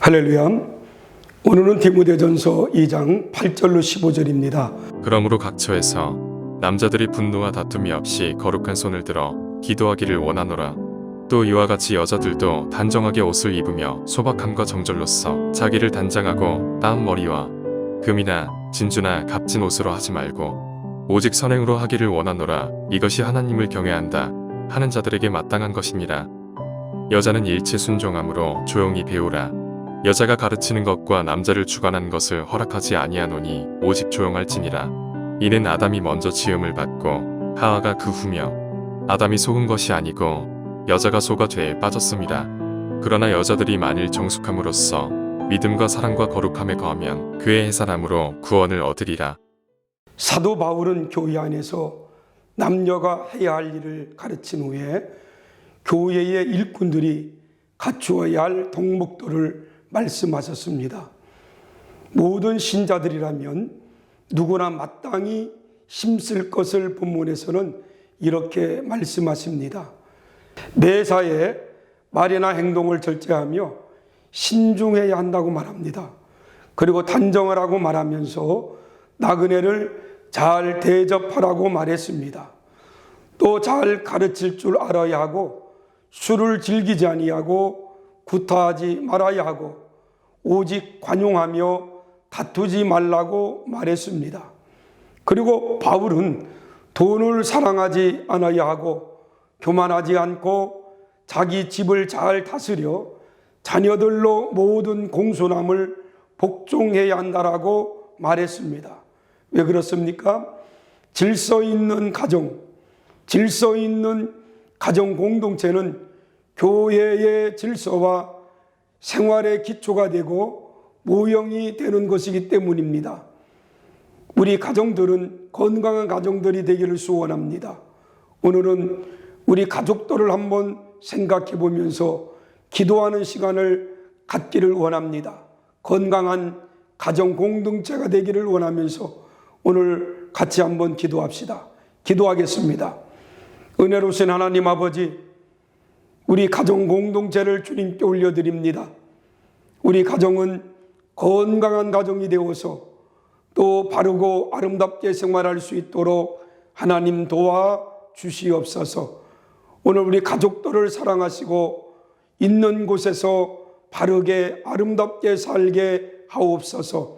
할렐루야. 오늘은 디모데전서 2장 8절로 15절입니다. 그러므로 각 처에서 남자들이 분노와 다툼이 없이 거룩한 손을 들어 기도하기를 원하노라. 또 이와 같이 여자들도 단정하게 옷을 입으며 소박함과 정절로써 자기를 단장하고 따은 머리와 금이나 진주나 값진 옷으로 하지 말고 오직 선행으로 하기를 원하노라. 이것이 하나님을 경외한다 하는 자들에게 마땅한 것이니라. 여자는 일체 순종함으로 조용히 배우라. 여자가 가르치는 것과 남자를 주관하는 것을 허락하지 아니하노니 오직 조용할지니라. 이는 아담이 먼저 지음을 받고 하와가 그 후며 아담이 속은 것이 아니고 여자가 속아 죄에 빠졌습니다. 그러나 여자들이 만일 정숙함으로써 믿음과 사랑과 거룩함에 거하면 그의 해산함으로 구원을 얻으리라. 사도 바울은 교회 안에서 남녀가 해야 할 일을 가르친 후에 교회의 일꾼들이 갖추어야 할 덕목도를 말씀하셨습니다. 모든 신자들이라면 누구나 마땅히 힘쓸 것을 본문에서는 이렇게 말씀하십니다. 매사에 말이나 행동을 절제하며 신중해야 한다고 말합니다. 그리고 단정을 하고 말하면서 나그네를 잘 대접하라고 말했습니다. 또 잘 가르칠 줄 알아야 하고 술을 즐기지 아니하고 구타하지 말아야 하고 오직 관용하며 다투지 말라고 말했습니다. 그리고 바울은 돈을 사랑하지 않아야 하고 교만하지 않고 자기 집을 잘 다스려 자녀들로 모든 공손함을 복종해야 한다라고 말했습니다. 왜 그렇습니까? 질서 있는 가정, 질서 있는 가정 공동체는 교회의 질서와 생활의 기초가 되고 모형이 되는 것이기 때문입니다. 우리 가정들은 건강한 가정들이 되기를 소원합니다. 오늘은 우리 가족들을 한번 생각해 보면서 기도하는 시간을 갖기를 원합니다. 건강한 가정 공동체가 되기를 원하면서 오늘 같이 한번 기도합시다. 기도하겠습니다. 은혜로우신 하나님 아버지, 우리 가정 공동체를 주님께 올려드립니다. 우리 가정은 건강한 가정이 되어서 또 바르고 아름답게 생활할 수 있도록 하나님 도와 주시옵소서. 오늘 우리 가족들을 사랑하시고 있는 곳에서 바르게 아름답게 살게 하옵소서.